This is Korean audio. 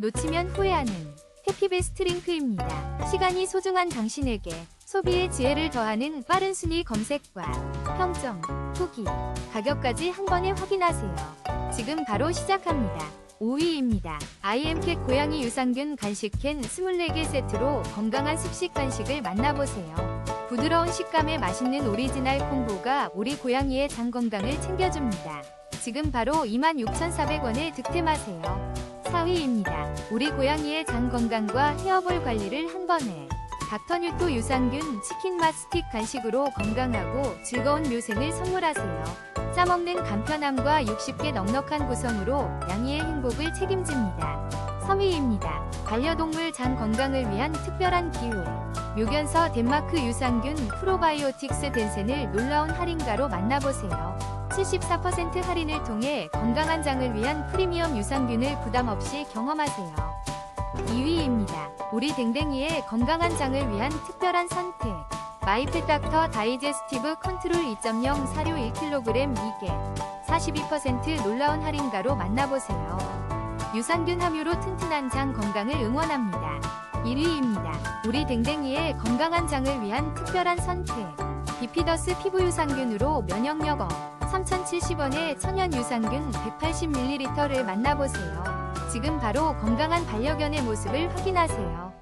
놓치면 후회하는 해피베스트 링크입니다. 시간이 소중한 당신에게 소비의 지혜를 더하는 빠른 순위 검색과 평점, 후기, 가격까지 한 번에 확인하세요. 지금 바로 시작합니다. 5위입니다. IM캣 고양이 유산균 간식캔 24개 세트로 건강한 습식 간식을 만나보세요. 부드러운 식감의 맛있는 오리지널 콤보가 우리 고양이의 장 건강을 챙겨줍니다. 지금 바로 26,400원에 득템하세요. 4위입니다. 우리 고양이의 장 건강과 헤어볼 관리를 한 번에 닥터뉴토 유산균 치킨 맛 스틱 간식으로 건강하고 즐거운 묘생을 선물하세요. 싸먹는 간편함과 60개 넉넉한 구성으로 양이의 행복을 책임집니다. 3위입니다. 반려동물 장 건강을 위한 특별한 기회. 묘견서 덴마크 유산균 프로바이오틱스 덴센을 놀라운 할인가로 만나보세요. 74% 할인을 통해 건강한 장을 위한 프리미엄 유산균을 부담 없이 경험하세요. 2위입니다. 우리 댕댕이의 건강한 장을 위한 특별한 선택. 마이펫 닥터 다이제스티브 컨트롤 2.0 사료 1kg 2개. 42% 놀라운 할인가로 만나보세요. 유산균 함유로 튼튼한 장 건강을 응원합니다. 1위입니다. 우리 댕댕이의 건강한 장을 위한 특별한 선택. 비피더스 피부 유산균으로 면역력 업. 3,070원의 천연 유산균 180ml를 만나보세요. 지금 바로 건강한 반려견의 모습을 확인하세요.